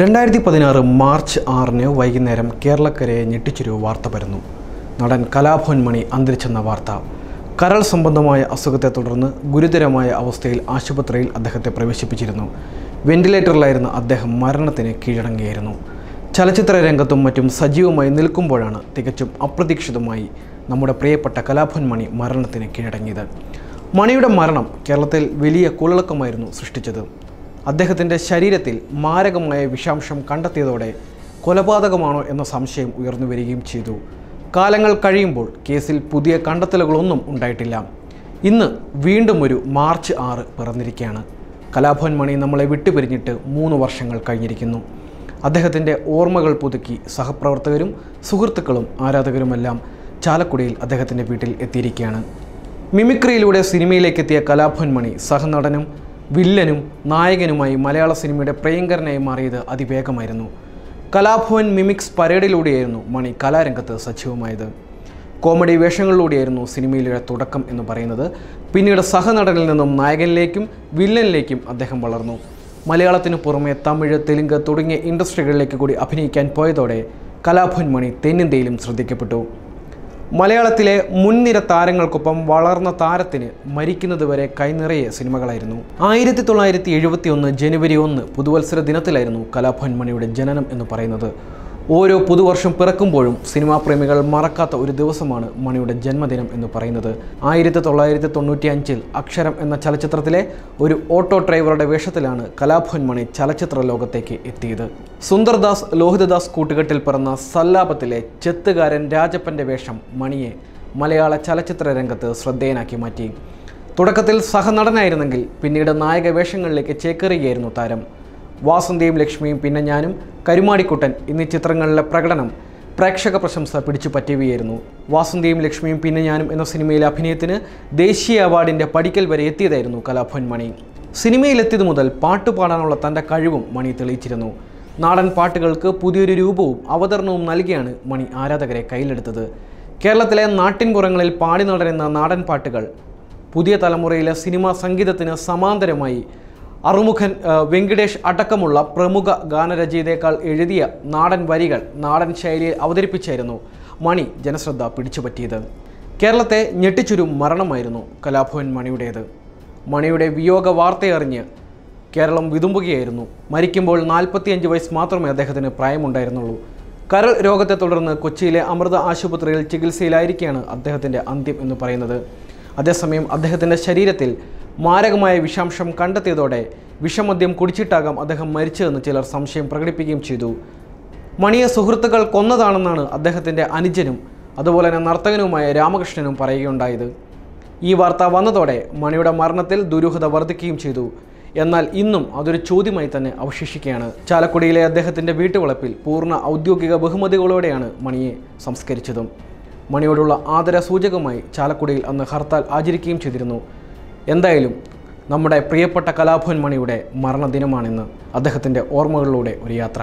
രണ്ടായിരത്തി പതിനാറ് മാർച്ച് ആറിന് വൈകുന്നേരം കേരളക്കരയെ ഞെട്ടിച്ചൊരു വാർത്ത പരന്നു. നടൻ കലാഭവൻ മണി അന്തരിച്ചെന്ന വാർത്ത. കരൾ സംബന്ധമായ അസുഖത്തെ തുടർന്ന് ഗുരുതരമായ അവസ്ഥയിൽ ആശുപത്രിയിൽ അദ്ദേഹത്തെ പ്രവേശിപ്പിച്ചിരുന്നു. വെന്റിലേറ്ററിലായിരുന്ന അദ്ദേഹം മരണത്തിന് കീഴടങ്ങിയായിരുന്നു ചലച്ചിത്ര രംഗത്തും മറ്റും സജീവമായി നിൽക്കുമ്പോഴാണ് തികച്ചും അപ്രതീക്ഷിതമായി നമ്മുടെ പ്രിയപ്പെട്ട കലാഭവൻ മണി മരണത്തിന് കീഴടങ്ങിയത്. മണിയുടെ മരണം കേരളത്തിൽ വലിയ കുളിളക്കമായിരുന്നു സൃഷ്ടിച്ചത്. അദ്ദേഹത്തിന്റെ ശരീരത്തിൽ മാരകമായ വിഷാംശം കണ്ടെത്തിയതോടെ കൊലപാതകമാണോ എന്ന സംശയം ഉയർന്നു വരികയും ചെയ്തു. കാലങ്ങൾ കഴിയുമ്പോൾ കേസിൽ പുതിയ കണ്ടെത്തലുകളൊന്നും ഉണ്ടായിട്ടില്ല. ഇന്ന് വീണ്ടും ഒരു മാർച്ച് ആറ് പിറന്നിരിക്കുകയാണ്. കലാഭവൻ മണി നമ്മളെ വിട്ടുപിരിഞ്ഞിട്ട് മൂന്ന് വർഷങ്ങൾ കഴിഞ്ഞിരിക്കുന്നു. അദ്ദേഹത്തിന്റെ ഓർമ്മകൾ പുതുക്കി സഹപ്രവർത്തകരും സുഹൃത്തുക്കളും ആരാധകരുമെല്ലാം ചാലക്കുടിയിൽ അദ്ദേഹത്തിന്റെ വീട്ടിൽ എത്തിയിരിക്കുകയാണ്. മിമിക്രിയിലൂടെ സിനിമയിലേക്കെത്തിയ കലാഭവൻ മണി സഹനടനും വില്ലനും നായകനുമായി മലയാള സിനിമയുടെ പ്രിയങ്കരനായി മാറിയത് അതിവേഗമായിരുന്നു. കലാഭവൻ മിമിക്സ് പരേഡിലൂടെയായിരുന്നു മണി കലാരംഗത്ത് സജീവമായത്. കോമഡി വേഷങ്ങളിലൂടെയായിരുന്നു സിനിമയിലെ തുടക്കം എന്ന് പറയുന്നത്. പിന്നീട് സഹനടനിൽ നിന്നും നായകനിലേക്കും വില്ലനിലേക്കും അദ്ദേഹം വളർന്നു. മലയാളത്തിനു പുറമെ തമിഴ് തെലുങ്ക് തുടങ്ങിയ ഇൻഡസ്ട്രികളിലേക്ക് കൂടി അഭിനയിക്കാൻ പോയതോടെ കലാഭവൻ മണി തെന്നിന്ത്യയിലും ശ്രദ്ധിക്കപ്പെട്ടു. മലയാളത്തിലെ മുൻനിര താരങ്ങൾക്കൊപ്പം വളർന്ന താരത്തിന് മരിക്കുന്നതുവരെ കൈനിറയെ സിനിമകളായിരുന്നു. ആയിരത്തി തൊള്ളായിരത്തി എഴുപത്തി ഒന്ന് ജനുവരി ഒന്ന് പുതുവത്സര ദിനത്തിലായിരുന്നു കലാഭവൻ മണിയുടെ ജനനം എന്ന് പറയുന്നത്. ഓരോ പുതുവർഷം പിറക്കുമ്പോഴും സിനിമാ പ്രേമികൾ മറക്കാത്ത ഒരു ദിവസമാണ് മണിയുടെ ജന്മദിനം എന്ന് പറയുന്നത്. ആയിരത്തി തൊള്ളായിരത്തി തൊണ്ണൂറ്റി അഞ്ചിൽ അക്ഷരം എന്ന ചലച്ചിത്രത്തിലെ ഒരു ഓട്ടോ ഡ്രൈവറുടെ വേഷത്തിലാണ് കലാഭവൻ മണി ചലച്ചിത്ര ലോകത്തേക്ക് എത്തിയത്. സുന്ദർദാസ് ലോഹിതദാസ് കൂട്ടുകെട്ടിൽ പിറന്ന സല്ലാപത്തിലെ ചെത്തുകാരൻ രാജപ്പന്റെ വേഷം മണിയെ മലയാള ചലച്ചിത്ര രംഗത്ത് ശ്രദ്ധേയനാക്കി മാറ്റി. തുടക്കത്തിൽ സഹനടനായിരുന്നെങ്കിൽ പിന്നീട് നായക വേഷങ്ങളിലേക്ക് ചേക്കേറുകയായിരുന്നു താരം. വാസന്തിയും ലക്ഷ്മിയും പിന്നെ ഞാനും കരുമാടിക്കുട്ടൻ എന്നീ ചിത്രങ്ങളിലെ പ്രകടനം പ്രേക്ഷക പ്രശംസ പിടിച്ചു പറ്റിയവയായിരുന്നു വാസന്തിയും ലക്ഷ്മിയും പിന്നെ ഞാനും എന്ന സിനിമയിലെ അഭിനയത്തിന് ദേശീയ അവാർഡിന്റെ പടിക്കൽ വരെ എത്തിയതായിരുന്നു കലാഭവൻ മണി സിനിമയിലെത്തിയതു മുതൽ പാട്ട് പാടാനുള്ള തന്റെ കഴിവും മണി തെളിയിച്ചിരുന്നു. നാടൻ പാട്ടുകൾക്ക് പുതിയൊരു രൂപവും അവതരണവും നൽകിയാണ് മണി ആരാധകരെ കയ്യിലെടുത്തത്. കേരളത്തിലെ നാട്ടിൻപുറങ്ങളിൽ പാടി നടരുന്ന നാടൻ പാട്ടുകൾ പുതിയ തലമുറയിലെ സിനിമാ സംഗീതത്തിന് സമാന്തരമായി അറുമുഖൻ വെങ്കടേഷ് അടക്കമുള്ള പ്രമുഖ ഗാനരചയിതേക്കാൾ എഴുതിയ നാടൻ വരികൾ നാടൻ ശൈലിയിൽ അവതരിപ്പിച്ചായിരുന്നു മണി ജനശ്രദ്ധ പിടിച്ചുപറ്റിയത്. കേരളത്തെ ഞെട്ടിച്ചൊരു മരണമായിരുന്നു കലാഭവൻ മണിയുടേത്. മണിയുടെ വിയോഗ വാർത്തയറിഞ്ഞ് കേരളം വിതുമ്പുകയായിരുന്നു. മരിക്കുമ്പോൾ നാൽപ്പത്തിയഞ്ച് വയസ്സ് മാത്രമേ അദ്ദേഹത്തിന് പ്രായമുണ്ടായിരുന്നുള്ളൂ. കരൾ രോഗത്തെ തുടർന്ന് കൊച്ചിയിലെ അമൃത ആശുപത്രിയിൽ ചികിത്സയിലായിരിക്കെയാണ് അദ്ദേഹത്തിന്റെ അന്ത്യം എന്ന് പറയുന്നത്. അതേസമയം അദ്ദേഹത്തിന്റെ ശരീരത്തിൽ മാരകമായ വിഷാംശം കണ്ടെത്തിയതോടെ വിഷമദ്യം കുടിച്ചിട്ടാകാം അദ്ദേഹം മരിച്ചതെന്ന് ചിലർ സംശയം പ്രകടിപ്പിക്കുകയും ചെയ്തു. മണിയെ സുഹൃത്തുക്കൾ കൊന്നതാണെന്നാണ് അദ്ദേഹത്തിന്റെ അനുജനും അതുപോലെ തന്നെ നർത്തകനുമായ രാമകൃഷ്ണനും പറയുകയുണ്ടായത്. ഈ വാർത്ത വന്നതോടെ മണിയുടെ മരണത്തിൽ ദുരൂഹത വർദ്ധിക്കുകയും ചെയ്തു. എന്നാൽ ഇന്നും അതൊരു ചോദ്യമായി തന്നെ അവശേഷിക്കുകയാണ്. ചാലക്കുടിയിലെ അദ്ദേഹത്തിന്റെ വീട്ടുവളപ്പിൽ പൂർണ ഔദ്യോഗിക ബഹുമതികളോടെയാണ് മണിയെ സംസ്കരിച്ചതും. മണിയോടുള്ള ആദര സൂചകമായി ചാലക്കുടിയിൽ അന്ന് ഹർത്താൽ ആചരിക്കുകയും ചെയ്തിരുന്നു. എന്തായാലും നമ്മുടെ പ്രിയപ്പെട്ട കലാഭവൻ മണിയുടെ മരണദിനമാണിന്ന് അദ്ദേഹത്തിന്റെ ഓർമ്മകളിലൂടെ ഒരു യാത്ര.